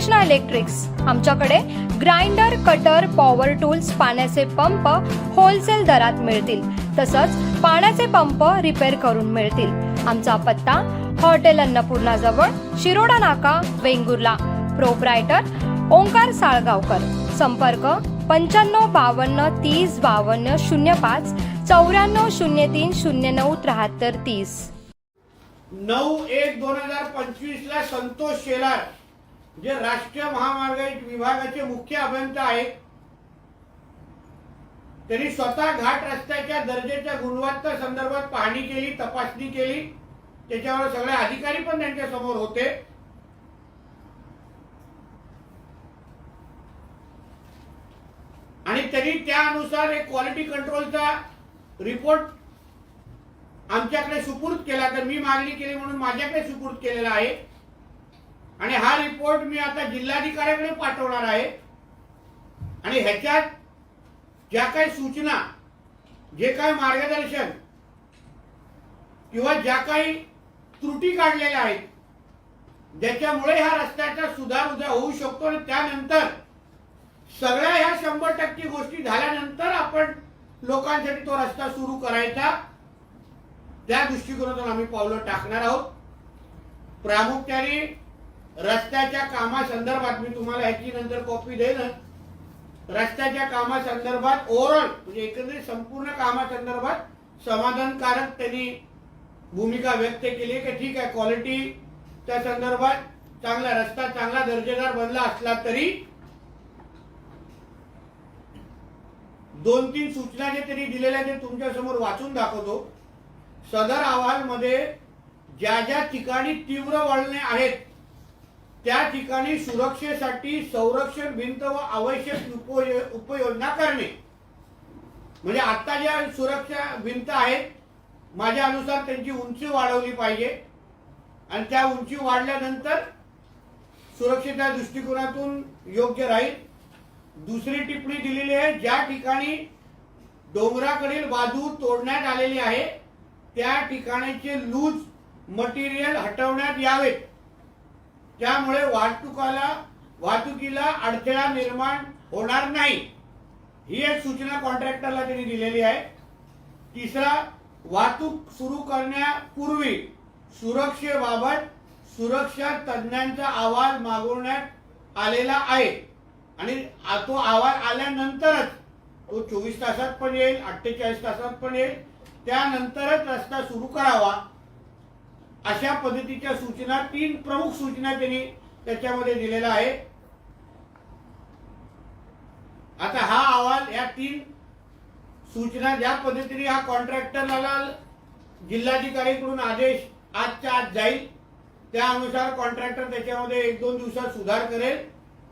Krishna electrics आमच्याकडे grinder cutter power tools पाण्याचे pump wholesale दरात मिळतील. तसंच पाण्याचे पंप रिपेअर करून मिळतील. आमचा पत्ता हॉटेल अन्नपूर्णा जवळ शिरोडा नाका वेंगुर्ला. प्रोपरायटर ओंकार साळगावकर. संपर्क पंच्याण्णव बावन्न तीस बावन्न शून्य पाच चौऱ्याण्णव शून्य तीन शून्य नऊ त्र्याहत्तर तीस. नऊ एक दोन हजार पंचवीस ला संतोष शेलार. जे राष्ट्रीय महामार्ग विभागाचे मुख्य अभियंता आहेत त्यांनी स्वतः घाट रस्त्याच्या दर्जाच्या गुणवत्ता संदर्भात पाहणी केली तपासणी केली. त्याच्यावर सगळे अधिकारी पण त्यांच्यासमोर होते. आणि त्यांनी त्यानुसार एक क्वालिटी कंट्रोलचा रिपोर्ट आमच्याकडे सुपूर्द केला. तर मी मागणी केली म्हणून माझ्याकडे सुपूर्द केलेला आहे. आणि हा रिपोर्ट मी आता जिल्हाधिकाऱ्याकडे पाठवणार आहे. आणि ह्याच्यात ज्या काही सूचना जे काही मार्गदर्शन किंवा ज्या काही त्रुटी काढलेल्या आहेत ज्याच्यामुळे ह्या रस्त्याचा सुधार उद्या होऊ शकतो आणि त्यानंतर सगळ्या ह्या शंभर टक्के गोष्टी झाल्यानंतर आपण लोकांसाठी तो रस्ता सुरू करायचा. त्या दृष्टिकोनातून आम्ही पावलं टाकणार आहोत. प्रामुख्याने रस्त्याच्या कामासंदर्भात मी तुम्हाला ह्याची नंतर कॉपी देईन. रस्त्याच्या कामासंदर्भात ओव्हरऑल म्हणजे एकंदरीत संपूर्ण कामासंदर्भात समाधानकारक त्यांनी भूमिका व्यक्त केली की ठीक आहे क्वालिटी त्या संदर्भात चांगला रस्ता चांगला दर्जेदार बनला असला तरी दोन तीन सूचना जे त्यांनी दिलेल्या ते तुमच्यासमोर वाचून दाखवतो. सदर अहवालमध्ये ज्या ज्या ठिकाणी तीव्र वळणे आहेत त्या ठिकाणी सुरक्षेसाठी संरक्षण भिंत व आवश्यक उपयोजना करणे. म्हणजे आता ज्या सुरक्षा भिंत आहेत माझ्या अनुसार त्यांची उंची वाढवली पाहिजे. आणि त्या उंची वाढल्यानंतर सुरक्षेच्या दृष्टिकोनातून योग्य राहील. दुसरी टिप्पणी दिलेली आहे ज्या ठिकाणी डोंगराकडील बाजू तोडण्यात आलेली आहे त्या ठिकाणीचे लूज मटेरियल हटवण्यात यावेत. त्यामुळे वाहतुकाला वाहतुकीला अडथळा निर्माण होणार नाही. ही एक सूचना कॉन्ट्रॅक्टरला त्यांनी दिलेली आहे. तिसरा वाहतूक सुरू करण्यापूर्वी सुरक्षेबाबत सुरक्षा तज्ज्ञांचा आवाज मागवण्यात आलेला आहे. आणि तो आवाज आल्यानंतरच तो चोवीस तासात पण येईल अठ्ठेचाळीस तासात पण येईल. त्यानंतरच रस्ता सुरू करावा. अशा पद्धतीच्या सूचना तीन प्रमुख सूचना त्यांनी त्याच्यामध्ये दिलेला आहे आता हा अहवाल या तीन सूचना ज्या पद्धतीने हा कॉन्ट्रॅक्टरला जिल्हाधिकारीकडून आदेश आजच्या आज जाईल त्यानुसार कॉन्ट्रॅक्टर त्याच्यामध्ये एक दोन दिवसात सुधार करेल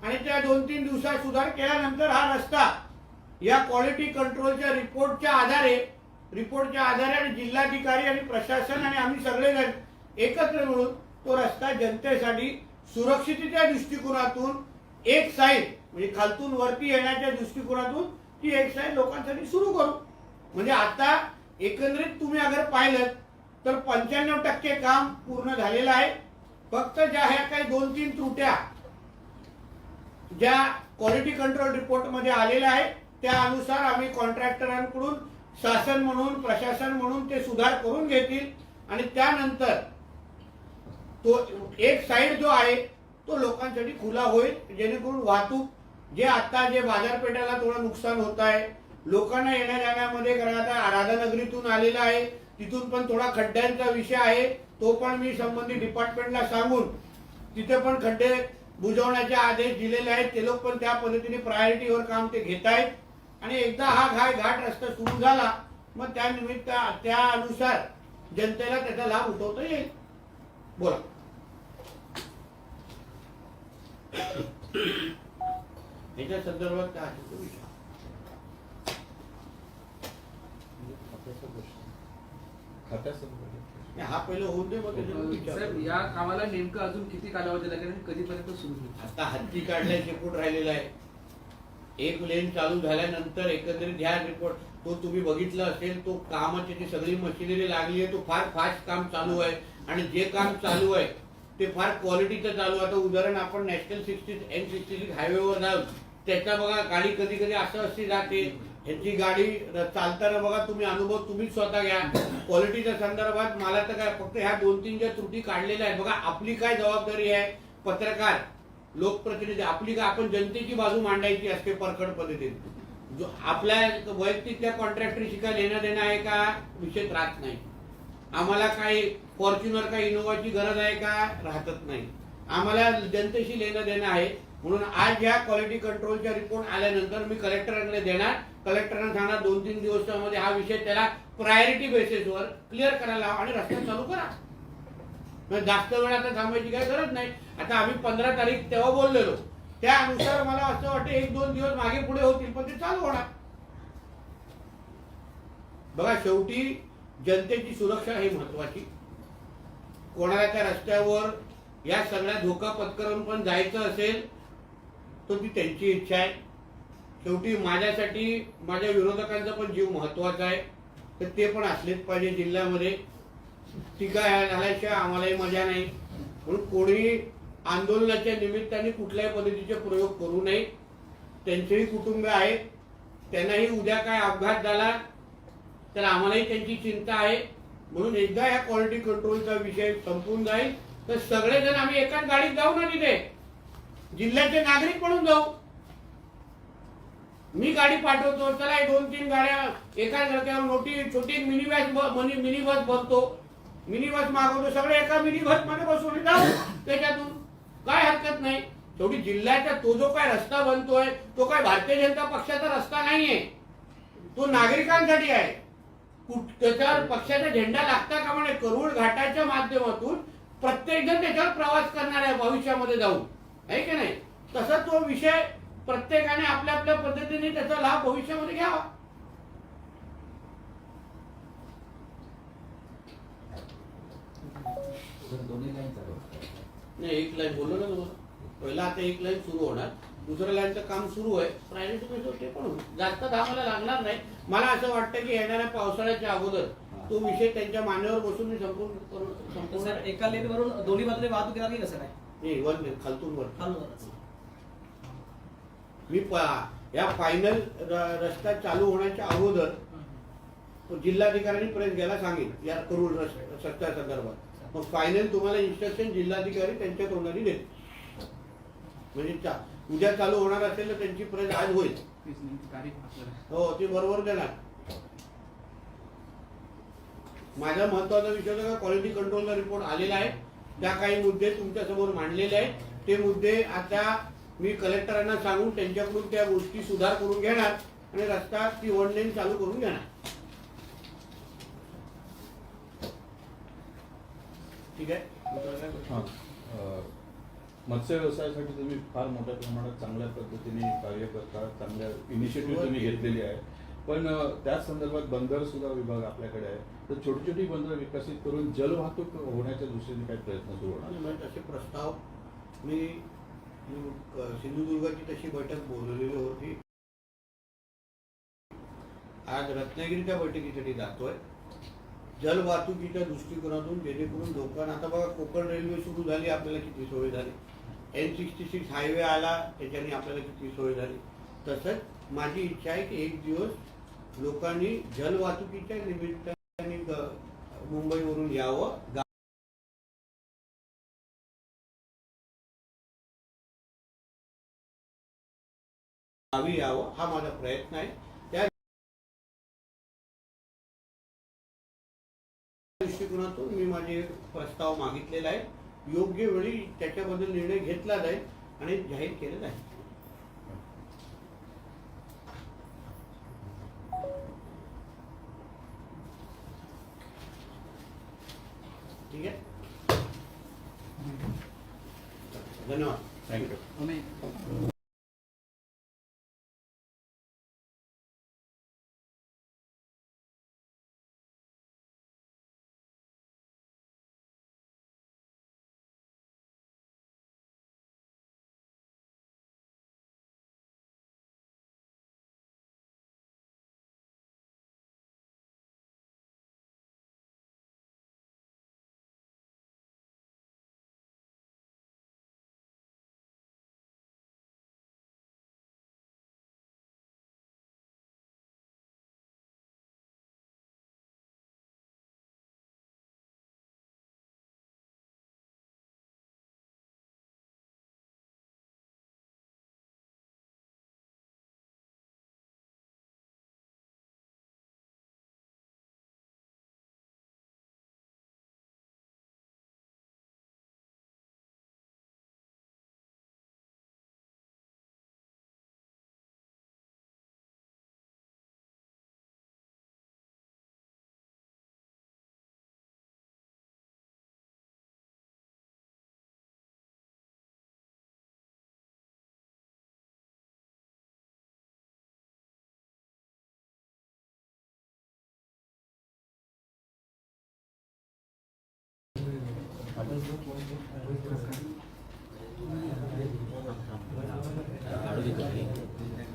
आणि त्या दोन तीन दिवसात सुधार केल्यानंतर हा रस्ता या क्वालिटी कंट्रोलच्या रिपोर्टच्या आधारे रिपोर्टच्या आधारे आणि जिल्हाधिकारी आणि प्रशासन आणि आम्ही सगळेजण एकत्र मिळून तो रस्ता जनतेसाठी सुरक्षिततेच्या दृष्टिकोनातून एक साईड म्हणजे खालतून वरती येण्याच्या दृष्टिकोनातून ती एक साईड लोकांसाठी सुरू करू. म्हणजे आता एकंदरीत तुम्ही अगर पाहिलं तर पंच्याण्णव टक्के काम पूर्ण झालेलं आहे. फक्त ज्या ह्या काही दोन तीन त्रुट्या ज्या क्वालिटी कंट्रोल रिपोर्टमध्ये आलेल्या आहेत त्या अनुसार आम्ही कॉन्ट्रॅक्टरांकडून शासन म्हणून प्रशासन म्हणून ते सुधार करून घेतील. आणि त्यानंतर तो एक साईड जो आहे तो लोकांसाठी खुला होईल जेणेकरून वाहतूक जे आता जे बाजारपेठेला थोडं नुकसान होत आहे लोकांना येण्या जाण्यामध्ये कारण आता राधानगरीतून आलेला आहे तिथून पण थोडा खड्ड्यांचा विषय आहे तो पण मी संबंधित डिपार्टमेंटला सांगून तिथे पण खड्डे बुजवण्याचे आदेश दिलेले आहेत ते लोक पण त्या पद्धतीने प्रायोरिटीवर काम ते घेत आहेत. आणि एकदा हा घाय घाट रस्ता सुरू झाला मग त्यानिमित्त त्यानुसार जनतेला त्याचा लाभ उठवता येईल. बोला. याच्या संदर्भात काय असेल तो विचारा. हा पहिलं होऊन दे साहेब. या कामाला नेमकं अजून किती कालावधी लागेल आणि कधीपर्यंत सुरू होईल आता हत्ती काढल्याचे रिपोर्ट राहिलेला आहे एक लेन चालू झाल्यानंतर एकंदरीत ह्या रिपोर्ट तो तुम्ही बघितलं असेल तो कामाची जी सगळी मशिनरी लागली आहे तो फार फास्ट काम चालू आहे आणि जे काम चालू आहे ते फार क्वालिटीचं चालू आता उदाहरण आपण national sixty N sixty six हायवेवर जाऊ त्याचा बघा गाडी कधी कधी असं अशी जाते. ह्याची गाडी चालताना बघा तुम्ही अनुभव तुम्हीच स्वतः घ्या. क्वालिटीच्या संदर्भात मला तर काय फक्त ह्या दोन तीन ज्या त्रुटी काढलेल्या आहेत बघा आपली काय जबाबदारी आहे. पत्रकार लोकप्रतिनिधी आपली काय आपण जनतेची बाजू मांडायची असते परखड पद्धतीने जो आपल्या वैयक्तिक त्या कॉन्ट्रॅक्टरशी काय लेणं देणं आहे का? विषय राहत नाही. आम्हाला काही फॉर्च्युनर का इनोव्हाची गरज आहे का? राहतच नाही. आम्हाला जनतेशी लेणं देणं आहे. म्हणून आज या क्वालिटी कंट्रोलच्या रिपोर्ट आल्यानंतर मी कलेक्टरांकडे देणार. कलेक्टरांना सांगणार दोन तीन दिवसामध्ये हा विषय त्याला प्रायोरिटी बेसिसवर क्लिअर करायला आणि रस्ता चालू करा. जास्त वेळ आता थांबायची काही गरज नाही. आता आम्ही पंधरा तारीख तेव्हा बोललेलो. त्यानुसार मला असं वाटतं एक दोन दिवस मागे पुढे होतील पण ते चालू होणार. बघा शेवटी जनतेची सुरक्षा ही महत्वाची. कोणाला त्या रस्त्यावर या सगळ्या धोका पत्करून पण जायचं असेल तर ती त्यांची इच्छा आहे. शेवटी माझ्यासाठी माझ्या विरोधकांचा पण जीव महत्त्वाचा आहे. तर ते पण असलेच पाहिजे जिल्ह्यामध्ये. टीका झाल्याशिवाय आम्हालाही मजा नाही. म्हणून कोणी आंदोलनाच्या निमित्ताने कुठल्याही पद्धतीचे प्रयोग करू नये. त्यांचेही कुटुंब आहेत. त्यांनाही उद्या काय अपघात झाला तर आम्हालाही त्यांची चिंता आहे. म्हणून एकदा या क्वालिटी कंट्रोलचा विषय संपून जाईल. तर सगळेजण आम्ही एकाच गाडीत जाऊ ना तिथे. जिल्ह्याचे नागरिक म्हणून जाऊ. मी गाडी पाठवतो चला दोन तीन गाड्या एका रस्त्यावर मोठी छोटी मिनी बस मिनी बस बनतो. मिनी बस मागवतो सगळे एका मिनी बसमध्ये बसून जाऊ. त्याच्यातून काय हरकत नाही. शेवटी जिल्ह्याचा तो जो काय रस्ता बनतोय तो काय भारतीय जनता पक्षाचा रस्ता नाहीये. तो नागरिकांसाठी आहे. त्याच्यावर पक्षाचा झेंडा लागता का म्हणे करुळ घाटाच्या माध्यमातून प्रत्येक जण त्याच्यावर प्रवास करणार आहे भविष्यामध्ये जाऊन. आहे की नाही? तसा तो विषय प्रत्येकाने आपल्या आपल्या पद्धतीने त्याचा लाभ भविष्यामध्ये घ्यावा. तर दोन्ही लाईन चालू असतात. नाही एक लाईन बोललो ना तुम्हाला. पहिला आता एक लाईन सुरू होणार. दुसऱ्या लाईनचं काम सुरू आहे. प्रायव्हेट बेसवर ते पण जास्त थांबायला लागणार नाही. मला असं वाटतं की येणाऱ्या पावसाळ्याच्या अगोदर तो विषय त्यांच्या मान्यावर बसून मी संपूर्ण सर एका लेनवरून दोन्ही बाजूने वाहतूक येणार की कसं काय? नाही वन lane, खालतून वर. खालूनच. मी प- या फायनल रस्ता चालू होण्याच्या अगोदर जिल्हाधिकाऱ्यांनी प्रेस घ्यायला सांगेल या रस- रस्त्या संदर्भात. मग फायनल तुम्हाला इन्स्ट्रक्शन जिल्हाधिकारी त्यांच्या तोंडाने देतील. म्हणजे चा- उद्या चालू होणार असेल तर त्यांची प्रेस आज होईल. हो ते बरोबर देणार. माझा महत्त्वाचा विषय होता का क्वालिटी कंट्रोलचा रिपोर्ट आलेला आहे. त्या काही मुद्दे तुमच्यासमोर मांडलेले आहेत. ते मुद्दे आता मी कलेक्टरांना सांगून त्यांच्याकडून त्या गोष्टी सुधार करून घेणार आणि रस्ता ती वन लेन चालू करून घेणार. ठीक आहे? मत्स्य व्यवसायासाठी तुम्ही फार मोठ्या प्रमाणात चांगल्या पद्धतीने कार्य करता चांगल्या इनिशिएटिव्ह तुम्ही घेतलेली आहे. पण त्याच संदर्भात बंदर सुद्धा विभाग आपल्याकडे आहे. तर छोटी छोटी बंदरं विकसित करून जलवाहतूक होण्याच्या दृष्टीने काही प्रयत्न सुरू होणार? तसे प्रस्ताव मी सिंधुदुर्गाची तशी बैठक बोलवलेली होती. आज रत्नागिरी त्या बैठकीसाठी जातोय. जलवाहतुकीच्या दृष्टिकोनातून जेणेकरून लोकांना आता बघा कोकण रेल्वे सुरू झाली आपल्याला किती सोय झाली. एन सिक्स्टी सिक्स हायवे आला त्याच्याने आपल्याला किती सोय झाली. तसंच माझी इच्छा आहे की एक दिवस लोकांनी जलवाहतुकीच्या निमित्ताने मुंबईवरून यावं. गा- गावी यावं हा माझा प्रयत्न आहे. त्या दृष्टिकोनातून मी माझे प्रस्ताव मागितलेला आहे. योग्य वेळी त्याच्याबद्दल निर्णय घेतला जाईल आणि जाहीर केला जाईल. ठीक आहे? धन्यवाद. थँक्यू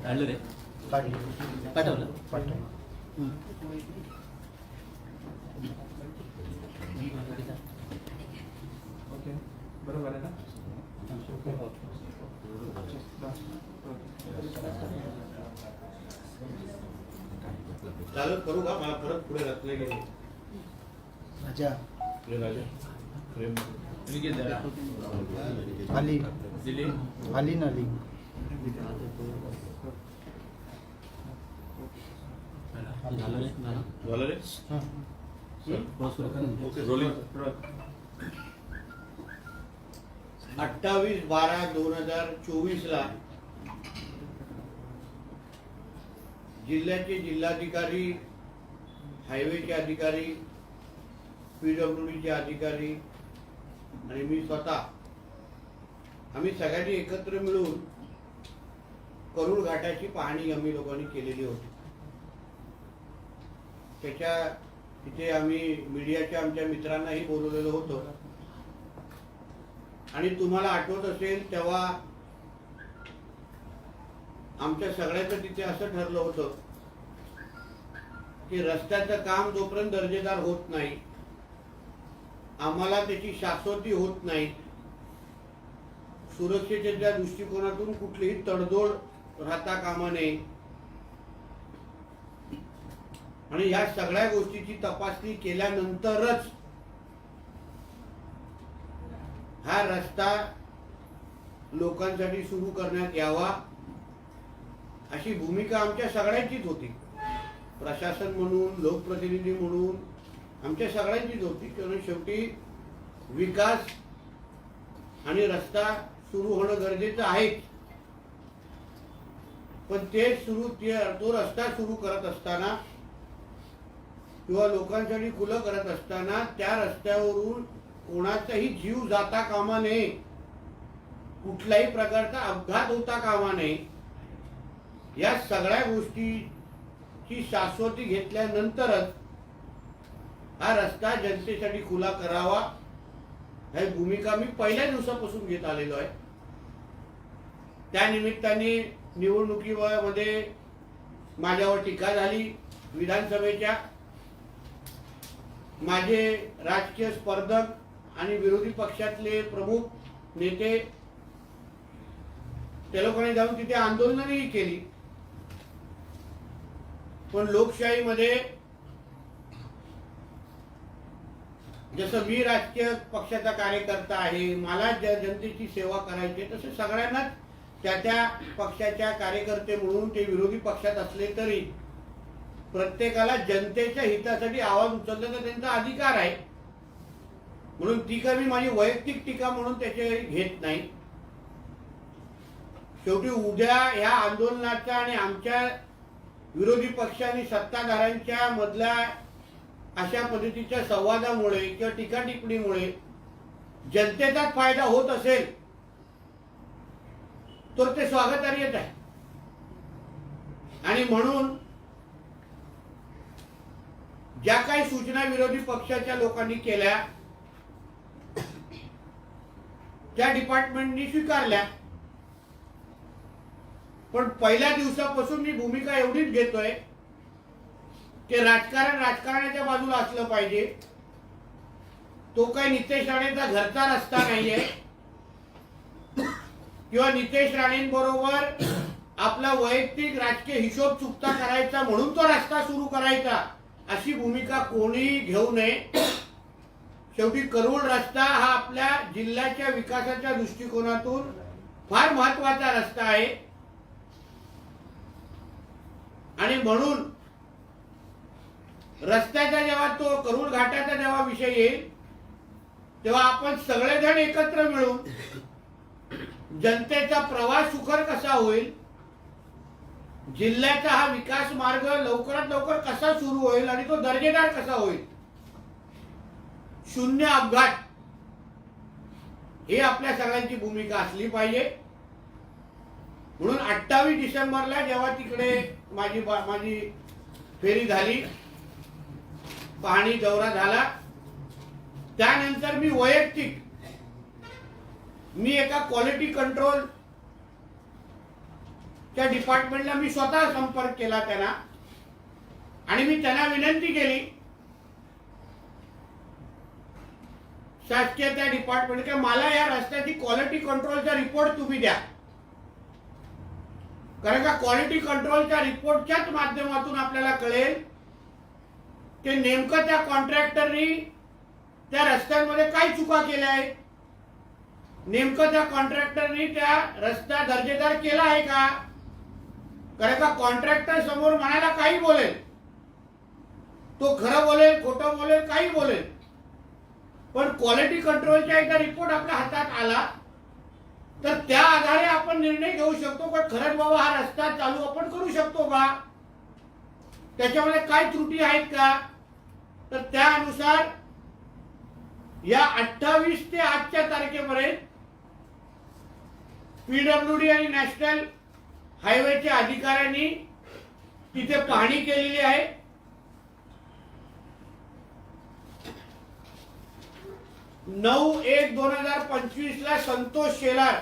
काढलं रे पाठवलं? ओके बरोबर आहे ना चालू करू का? मला परत पुढे रत्नागिरी. राजा। हे राजा। प्रेम। आली दिली आली ना आली झालं रे हं. Okay rolling. अठ्ठावीस बारा दोन हज़ार चोवीस ला जिल्ह्याचे जिल्हाधिकारी हायवेचे अधिकारी पीडब्ल्यूडीचे अधिकारी आणि मी स्वतः. आम्ही सगळ्यांनी एकत्र मिळून करूळ घाटाची पाहणी आम्ही लोकांनी केलेली होती. त्याच्या तिथे आम्ही मीडियाच्या आमच्या मित्रांनाही बोलवलेलं होतं. आणि तुम्हाला आठवत असेल तेव्हा आमच्या सगळ्याचं तिथे असं ठरलं होतं की रस्त्याचं काम जोपर्यंत दर्जेदार होत नाही आम्हाला त्याची शाश्वती होत नाही. सुरक्षेच्या दृष्टिकोनातून कुठलीही तडजोड राहता कामा नये. आणि ह्या सगळ्या गोष्टीची तपासणी केल्यानंतरच हा रस्ता लोकांसाठी सुरू करण्यात यावा अशी भूमिका आमच्या सगळ्यांचीच होती. प्रशासन म्हणून लोकप्रतिनिधी म्हणून आमच्या सगळ्यांचीच होती कारण शेवटी विकास आणि रस्ता सुरू होणं गरजेचं आहे पण ते सुरू ते तो रस्ता सुरू करत असताना किंवा लोकांसाठी खुलं करत असताना त्या रस्त्यावरून कोणाचाही जीव जाता कामा नये. कुठल्याही प्रकारचा अपघात होता कामा नये. या सगळ्या गोष्टीची शाश्वती घेतल्यानंतरच हा रस्ता जनतेसाठी खुला करावा. ही भूमिका मी पहिल्या दिवसापासून घेत आलेलो आहे. त्या निमित्ताने निवडणुकीमध्ये माझ्यावर टीका झाली विधानसभेच्या. माझे राजकीय स्पर्धक आणि विरोधी पक्षातले प्रमुख नेते त्या लोकांनी जाऊन तिथे आंदोलनही केली. पण लोकशाहीमध्ये जसं मी राजकीय पक्षाचा कार्यकर्ता आहे मला ज्या जनतेची सेवा करायची आहे, तसं सगळ्यांनाच त्या त्या पक्षाच्या कार्यकर्ते म्हणून ते विरोधी पक्षात असले तरी प्रत्येकाला जनतेच्या हितासाठी आवाज उचलण्याचा त्यांचा अधिकार आहे. म्हणून टीका मी माझी वैयक्तिक टीका म्हणून त्याचे घेत नाही. शेवटी उद्या ह्या आंदोलनाचा आणि आमच्या विरोधी पक्ष आणि सत्ताधाऱ्यांच्या मधल्या अशा पद्धतीच्या संवादामुळे किंवा टीका टिप्पणीमुळे जनतेचा फायदा होत असेल तर ते स्वागतार्हच आहे. आणि म्हणून ज्या काही सूचना विरोधी पक्षाच्या लोकांनी केल्या त्या डिपार्टमेंटनी स्वीकारल्या. पण पहिल्या दिवसापासून मी भूमिका एवढीच घेतोय ते राजकारण राजकारणाच्या बाजूला असलं पाहिजे. तो काही नितेश राणेचा घरचा रस्ता नाहीये. किंवा नितेश राणेंबरोबर आपला वैयक्तिक राजकीय हिशोब चुकता करायचा म्हणून तो रस्ता सुरू करायचा अशी भूमिका कोणीही घेऊ नये. शेवटी करोड रस्ता हा आपल्या जिल्ह्याच्या विकासाच्या दृष्टिकोनातून फार महत्त्वाचा रस्ता आहे. आणि म्हणून रस्त्याचा जेव्हा तो करुड घाटाचा जेव्हा विषय येईल तेव्हा आपण सगळेजण एकत्र मिळून जनतेचा प्रवास सुकर कसा होईल जिल्ह्याचा हा विकास मार्ग लवकरात लवकर कसा सुरू होईल आणि तो दर्जेदार कसा होईल? शून्य अपघात. ही आपल्या सगळ्यांची भूमिका असली पाहिजे. म्हणून अठ्ठावीस डिसेंबरला जेव्हा तिकडे माझी माझी फेरी झाली पाहणी दौरा झाला. त्यानंतर मी वैयक्तिक मी एका क्वालिटी कंट्रोल त्या डिपार्टमेंटला मी स्वतः संपर्क केला त्यांना. आणि मी त्यांना विनंती केली शासकीय त्या डिपार्टमेंट का मला या रस्त्याची क्वालिटी कंट्रोलचा रिपोर्ट तुम्ही द्या. कारण का क्वालिटी कंट्रोलच्या रिपोर्टच्याच माध्यमातून आपल्याला कळेल की नेमकं त्या कॉन्ट्रॅक्टरनी त्या रस्त्यांमध्ये काय चुका केल्या आहेत? नेमकं त्या कॉन्ट्रॅक्टरनी त्या रस्ता दर्जेदार केला आहे का? कारण का कॉन्ट्रॅक्टर समोर म्हणायला काही बोलेल. तो खरं बोलेल खोटं बोलेल काही बोलेल. पण क्वालिटी कंट्रोलचा एकदा रिपोर्ट आपल्या हातात आला तर त्या आधारे आपण निर्णय घेऊ शकतो पण खरंच बाबा हा रस्ता चालू आपण करू शकतो का? त्याच्यामध्ये काय त्रुटी आहेत का? तर त्यानुसार या अठ्ठावीस ते आजच्या तारखेपर्यंत पीडब्ल्यूडी आणि नॅशनल हायवेच्या अधिकाऱ्यांनी तिथे पाहणी केलेली आहे. नऊ एक दोन हजार पंचवीस ला संतोष शेलार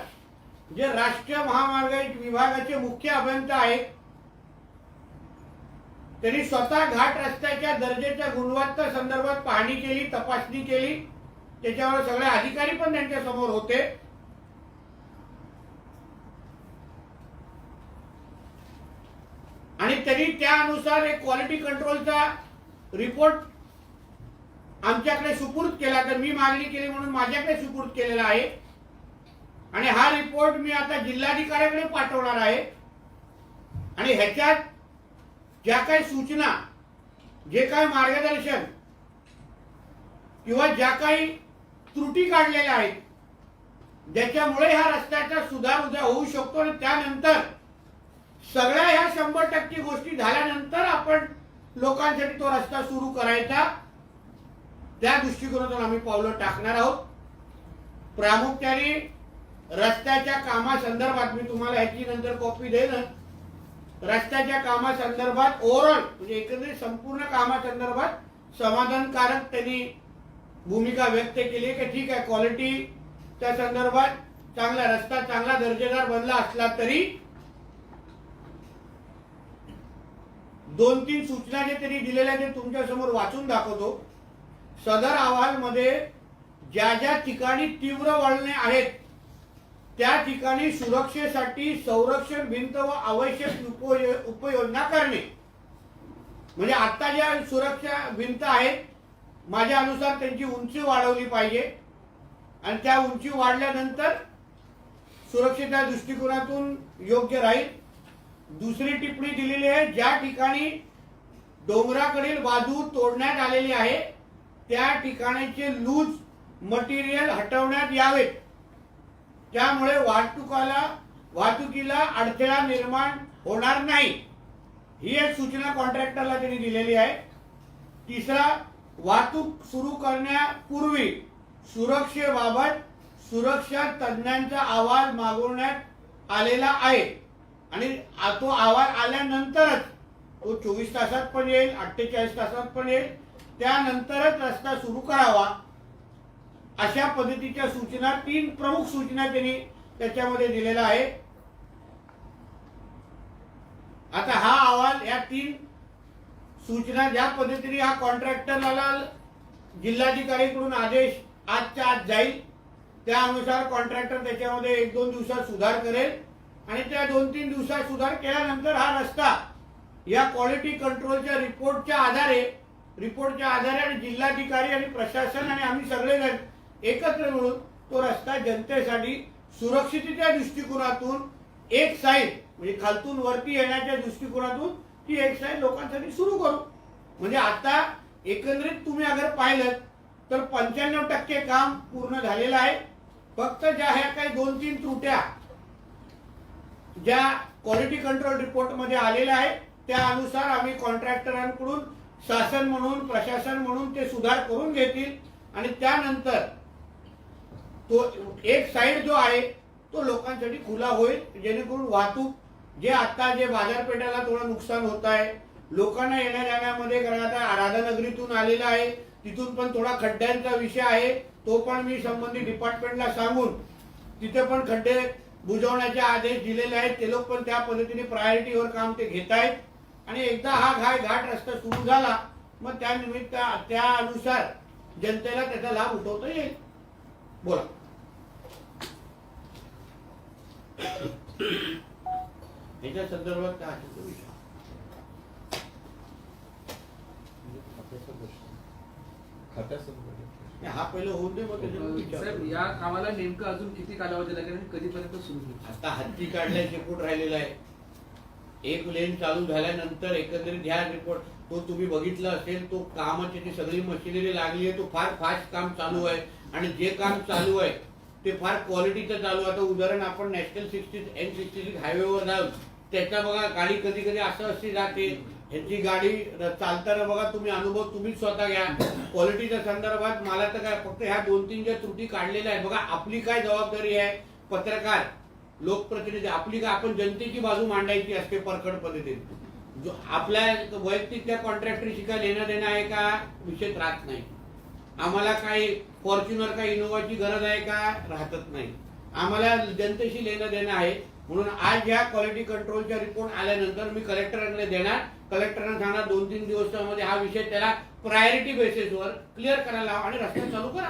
जे राष्ट्रीय महामार्ग विभागाचे मुख्य अभियंता आहेत त्यांनी स्वतः घाट रस्त्याच्या दर्जेच्या गुणवत्ता संदर्भात पाहणी केली तपासणी केली. त्याच्यावर सगळे अधिकारी पण त्यांच्यासमोर होते. आणि त्यांनी त्यानुसार एक क्वालिटी कंट्रोलचा रिपोर्ट आमच्याकडे सुपूर्द केला. तर मी मागणी केली म्हणून माझ्याकडे सुपूर्द केलेला आहे. आणि हा रिपोर्ट मी आता जिल्हाधिकाऱ्याकडे पाठवणार आहे. आणि ह्याच्यात ज्या काही सूचना जे काही मार्गदर्शन किंवा ज्या काही त्रुटी काढलेल्या आहेत ज्याच्यामुळे ह्या रस्त्याचा सुधार उद्या होऊ शकतो आणि त्यानंतर सगळ्या ह्या शंभर टक्के गोष्टी झाल्यानंतर आपण लोकांसाठी तो रस्ता सुरू करायचा. त्या दृष्टिकोनातून आम्ही पावलं टाकणार आहोत. प्रामुख्याने रस्त्याच्या कामासंदर्भात मी तुम्हाला ह्याची नंतर कॉपी देईन. रस्त्याच्या कामासंदर्भात ओव्हरऑल म्हणजे एकंदरीत संपूर्ण कामासंदर्भात समाधानकारक त्यांनी भूमिका व्यक्त केली की ठीक आहे क्वालिटी त्या संदर्भात चांगला रस्ता चांगला दर्जेदार बनला असला तरी दोन तीन सूचना जे त्यांनी दिलेल्या ते तुमच्यासमोर वाचून दाखवतो. सदर अहवालमध्ये ज्या ज्या ठिकाणी तीव्र वळणे आहेत त्या ठिकाणी सुरक्षेसाठी संरक्षण भिंत व आवश्यक उपयो- उपयोजना करणे. म्हणजे आता ज्या सुरक्षा भिंत आहेत माझ्या अनुसार त्यांची उंची वाढवली पाहिजे. आणि त्या उंची वाढल्यानंतर सुरक्षेच्या दृष्टिकोनातून योग्य राहील. दुसरी टिप्पणी दिलेली आहे ज्या ठिकाणी डोंगराकडील बाजू तोडण्यात आलेली आहे त्या ठिकाणीचे लूज मटेरियल हटवण्यात यावेत. त्यामुळे वाहतुकाला वाहतुकीला अडथळा निर्माण होणार नाही. ही एक सूचना कॉन्ट्रॅक्टरला त्यांनी दिलेली आहे. तिसरा वाहतूक सुरू करण्यापूर्वी सुरक्षेबाबत सुरक्षा तज्ज्ञांचा आवाज मागवण्यात आलेला आहे. आणि तो आवाज आल्यानंतरच तो चोवीस तासात पण येईल अठ्ठेचाळीस तासात पण येईल. त्यानंतरच रस्ता सुरू करावा. अशा पद्धतीच्या सूचना तीन प्रमुख सूचना त्यांनी त्याच्यामध्ये दिलेल्या आहेत. आता हा अहवाल या तीन सूचना ज्या पद्धतीने हा कॉन्ट्रॅक्टरला जिल्हाधिकारीकडून आदेश आजच्या आज जाईल त्यानुसार कॉन्ट्रॅक्टर त्याच्यामध्ये एक दोन दिवसात सुधार करेल आणि त्या दोन तीन दिवसात सुधार केल्यानंतर हा रस्ता या क्वालिटी कंट्रोलच्या रिपोर्टच्या आधारे रिपोर्टच्या आधारे आणि जिल्हाधिकारी आणि प्रशासन आणि आम्ही सगळेजण एकत्र मिळून तो रस्ता जनतेसाठी सुरक्षिततेच्या दृष्टिकोनातून एक साईड म्हणजे खालतून वरती येण्याच्या दृष्टिकोनातून ती एक साईड लोकांसाठी सुरू करू. म्हणजे आता एकंदरीत तुम्ही अगर पाहिलं तर पंच्याण्णव टक्के काम पूर्ण झालेलं आहे. फक्त ज्या ह्या काही दोन तीन त्रुट्या ज्या क्वालिटी कंट्रोल रिपोर्टमध्ये आलेल्या आहेत त्या अनुसार आम्ही कॉन्ट्रॅक्टरांकडून शासन म्हणून प्रशासन म्हणून ते सुधार करून घेतील. आणि त्यानंतर तो एक साईड जो आहे तो लोकांसाठी खुला होईल जेणेकरून वाहतूक जे आता जे बाजारपेठेला थोडं नुकसान होत आहे लोकांना येण्या जाण्यामध्ये कारण आता राधानगरीतून आलेला आहे तिथून पण थोडा खड्ड्यांचा विषय आहे तो पण मी संबंधित डिपार्टमेंटला सांगून तिथे पण खड्डे बुजवण्याचे आदेश दिलेले आहेत ते लोक पण त्या पद्धतीने प्रायोरिटीवर काम ते घेत आहेत. आणि एकदा हा घाय घाट रस्ता सुरू झाला मग त्यानिमित्त त्यानुसार जनतेला त्याचा लाभ उठवता येईल. बोला. याच्या संदर्भात काय असेल तो विचारा. खात्यासंदर्भात नाही, हा पहिलं होऊन दे मग विचार साहेब करू. या कामाला नेमकं अजून किती कालावधी लागेल आणि कधीपर्यंत सुरू होईल? आता हत्ती काढल्या शेपूट राहिलेला आहे. एक लेन चालू झाल्यानंतर एकंदरीत ह्या रिपोर्ट तो तुम्ही बघितला असेल तो कामाची जी सगळी मशिनरी लागली आहे तो फार फास्ट काम चालू आहे. आणि जे काम चालू आहे ते फार क्वालिटीचं चालू आहे. आता उदाहरण आपण national sixty N sixty six हायवेवर जाऊ त्याच्या बघा गाडी कधी कधी असं अशी जाते. ह्याची गाडी चालताना बघा तुम्ही अनुभव तुम्हीच स्वतः घ्या. क्वालिटीच्या संदर्भात मला तर काय फक्त ह्या दोन तीन ज्या त्रुटी काढलेल्या आहेत बघा आपली काय जबाबदारी आहे? पत्रकार लोकप्रतिनिधी आपली काय आपण जनतेची बाजू मांडायची असते परखड पद्धतीने जो आपल्या वैयक्तिक त्या कॉन्ट्रॅक्टरशी काय लेणं देणं आहे का? विषय राहत नाही. आम्हाला काही फॉर्च्युनर का इनोवाची गरज आहे का? राहतच नाही. आम्हाला जनतेशी लेणं देणं आहे. म्हणून आज या क्वालिटी कंट्रोलच्या रिपोर्ट आल्यानंतर मी कलेक्टरांकडे देणार. कलेक्टरांना सांगणार दोन तीन दिवसामध्ये हा विषय त्याला प्रायोरिटी बेसिसवर क्लिअर करायला लावा आणि रस्ता चालू करा.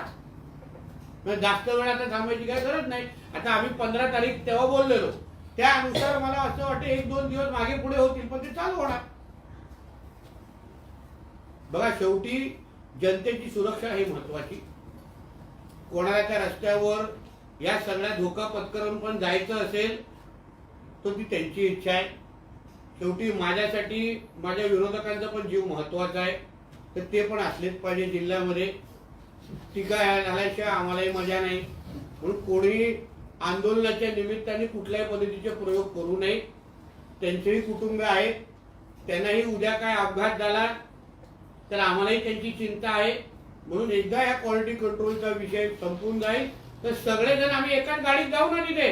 म्हणजे जास्त वेळ आता थांबायची काही गरज नाही. आता आम्ही पंधरा तारीख तेव्हा बोललेलो. त्यानुसार मला असं वाटतं एक दोन दिवस मागे पुढे होतील पण ते चालू होणार. बघा शेवटी जनतेची सुरक्षा ही महत्वाची. कोणाला त्या रस्त्यावर या सगळ्या धोका पत्करून पण जायचं असेल तो ती त्यांची इच्छा आहे. शेवटी माझ्यासाठी माझ्या विरोधकांचा पण जीव महत्त्वाचा आहे. तर ते पण असलेच पाहिजे जिल्ह्यामध्ये. टीका झाल्याशिवाय आम्हालाही मजा नाही. म्हणून कोणी आंदोलनाच्या निमित्ताने कुठल्याही पद्धतीचे प्रयोग करू नये. त्यांचेही कुटुंब आहेत त्यांनाही उद्या काय अपघात झाला तर आम्हालाही त्यांची चिंता आहे. म्हणून एकदा या क्वालिटी कंट्रोलचा विषय संपून जाईल. तर सगळेजण आम्ही एकाच गाडीत जाऊ ना तिथे?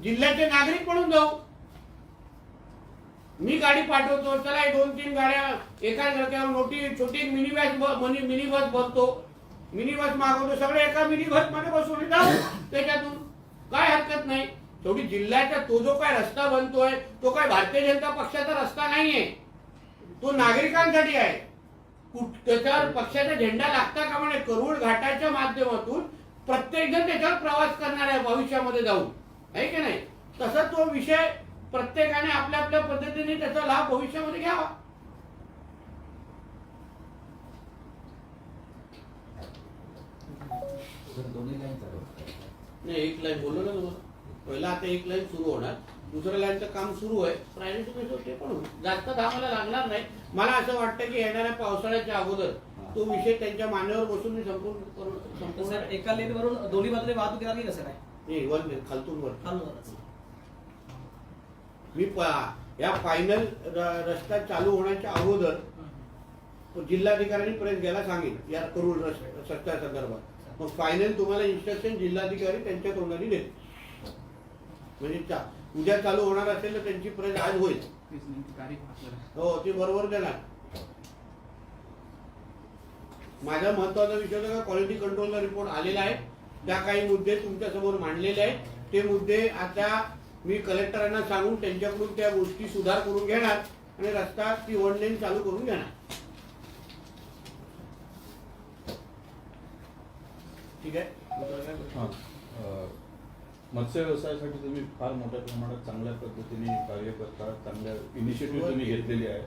जिल्ह्याचे नागरिक म्हणून जाऊ. मी गाडी पाठवतो चला दोन तीन गाड्या एका रस्त्यावर मोठी छोटी मिनी बस मिनी बस बसतो मिनी बस मागवतो सगळे एका मिनी बसमध्ये बसून जाऊ त्याच्यातून काय हरकत नाही. शेवटी जिल्ह्याचा तो जो काय रस्ता बनतोय तो काय भारतीय जनता पक्षाचा रस्ता नाहीये. तो नागरिकांसाठी आहे. कुठ- त्याच्यावर पक्षाचा झेंडा लागता का म्हणे करूळ घाटाच्या माध्यमातून प्रत्येक जण त्याच्यावर प्रवास करणार आहे भविष्यामध्ये जाऊन. आहे की नाही? तसा तो विषय प्रत्येकाने आपल्या आपल्या पद्धतीने त्याचा लाभ भविष्यामध्ये घ्यावा. नाही एक लाईन बोललो ना तुम्हाला पहिला आता एक लाईन सुरू होणार. दुसऱ्या लाईनचं काम सुरू आहे. प्रायव्हेट ते पण जास्त थांबायला लागणार नाही. मला असं वाटतं की येणाऱ्या पावसाळ्याच्या अगोदर तो विषय त्यांच्या मान्यावर बसून मी संपूर्ण करून संपूर्ण एका लेनवरून दोन्ही बाजूने वाहतूक येणार की कसं काय? नाही वर नाही, खालतून वर. मी प- या फायनल रस्ता चालू होण्याच्या अगोदर जिल्हाधिकाऱ्यांनी प्रेस घ्यायला सांगेल या करूळ रस- रस्त्या संदर्भात. मग फायनल तुम्हाला इन्स्ट्रक्शन जिल्हाधिकारी त्यांच्या तोंडाने देतील. म्हणजे चा- उद्या चालू होणार असेल तर त्यांची प्रेस आज होईल. हो ते बरोबर देणार. माझा महत्त्वाचा विषय होता का? क्वालिटी कंट्रोलचा रिपोर्ट आलेला आहे. त्या काही मुद्दे तुमच्यासमोर मांडलेले आहेत ते मुद्दे आता मी कलेक्टरांना सांगून त्यांच्याकडून त्या गोष्टी सुधार करून घेणार आणि रस्ता ती वन लेन चालू करून घेणार ठीक आहे? हां. मत्स्य व्यवसायासाठी तुम्ही फार मोठ्या प्रमाणात चांगल्या पद्धतीने कार्य करता चांगल्या इनिशिएटिव्ह तुम्ही घेतलेली आहे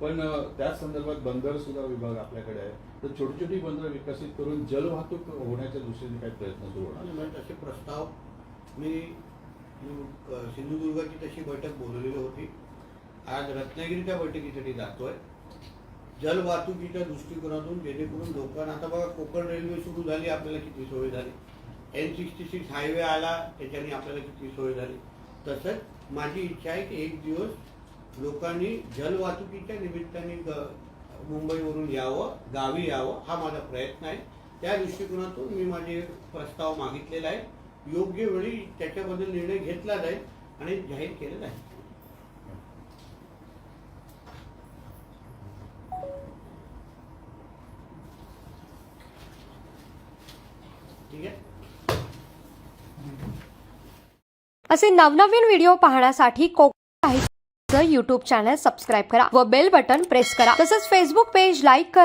पण त्याच संदर्भात बंदर सुद्धा विभाग आपल्याकडे आहे. तर छोटी छोटी बंदर विकसित करून जलवाहतूक होण्याच्या दृष्टीने काही प्रयत्न सुरू होणार म्हणजे तसे प्रस्ताव मी सिंधुदुर्गाची तशी बैठक बोलवलेली होती. आज रत्नागिरीच्या बैठकीसाठी जातोय. जलवाहतुकीच्या दृष्टिकोनातून जेणेकरून लोकांना आता बघा कोकण रेल्वे सुरू झाली आपल्याला किती सोय झाली. एन सिक्स्टी सिक्स हायवे आला त्याच्याने आपल्याला किती सोय झाली. तसंच माझी इच्छा आहे की एक दिवस लोकांनी जलवाहतुकीच्या निमित्ताने ग- मुंबईवरून यावं गावी यावं हा माझा प्रयत्न आहे. त्या दृष्टिकोनातून मी माझे प्रस्ताव मागितलेला आहे. योग्य वेळी त्याच्याबद्दल निर्णय घेतला जाईल आणि जाहीर केलेला आहे ठीक आहे? असे नवनवीन व्हिडिओ पाहण्यासाठी कोकण साहित्याचं यूट्यूब चॅनल सबस्क्राईब करा व बेल बटन प्रेस करा. तसंच फेसबुक पेज लाईक करा